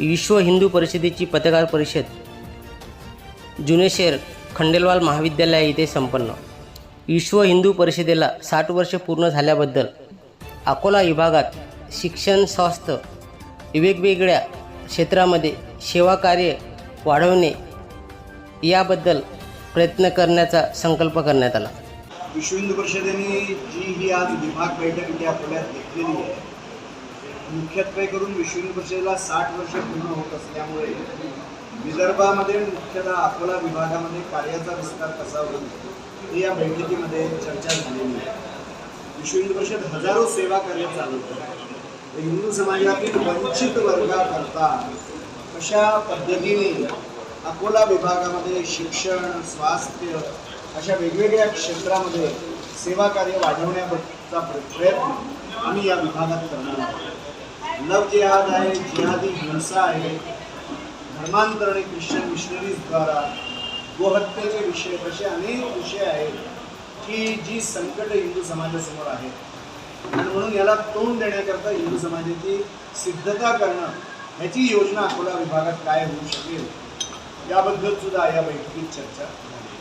विश्व हिंदू परिषदेची पत्रकार परिषद जुने शहर खंडेलवाल महाविद्यालय येथे संपन्न. विश्व हिंदू परिषदेला साठ वर्ष पूर्ण झाल्याबद्दल अकोला विभागात शिक्षण स्वास्थ्य वेगवेगळ्या क्षेत्रामध्ये सेवा कार्य वाढवणे याबद्दल प्रयत्न करण्याचा संकल्प करण्यात आला. विश्व हिंदू परिषदेने जी ही आज विभाग बैठक इथे अकोल्यात घेतलेली आहे मुख्यत्वे करून विश्व परिषदेला साठ वर्ष पूर्ण होत असल्यामुळे विदर्भामध्ये मुख्यतः अकोला विभागामध्ये कार्याचा विस्तार कसा होईल हे या बैठकीमध्ये चर्चा झालेली आहे. विश्व परिषद हजारो सेवा कार्य चालवतं. हिंदू समाजातील वंचित वर्गाकरता कशा पद्धतीने अकोला विभागामध्ये शिक्षण स्वास्थ्य अशा वेगवेगळ्या क्षेत्रामध्ये सेवा कार्य वाढवण्याचा प्रयत्न आम्ही या विभागात करणार आहोत. लव जिहाद आहे जिहादी हिंसा आहे. धर्मांतर आणि ख्रिश्चन मिशनरीजद्वारा गोहत्येचे विषय असे अनेक विषय आहेत की जी संकट हिंदू समाजासमोर आहेत. आणि म्हणून याला तोंड देण्याकरता हिंदू समाजाची सिद्धता करणं ह्याची योजना अकोला विभागात काय होऊ शकेल याबद्दल सुद्धा या बैठकीत चर्चा झाली.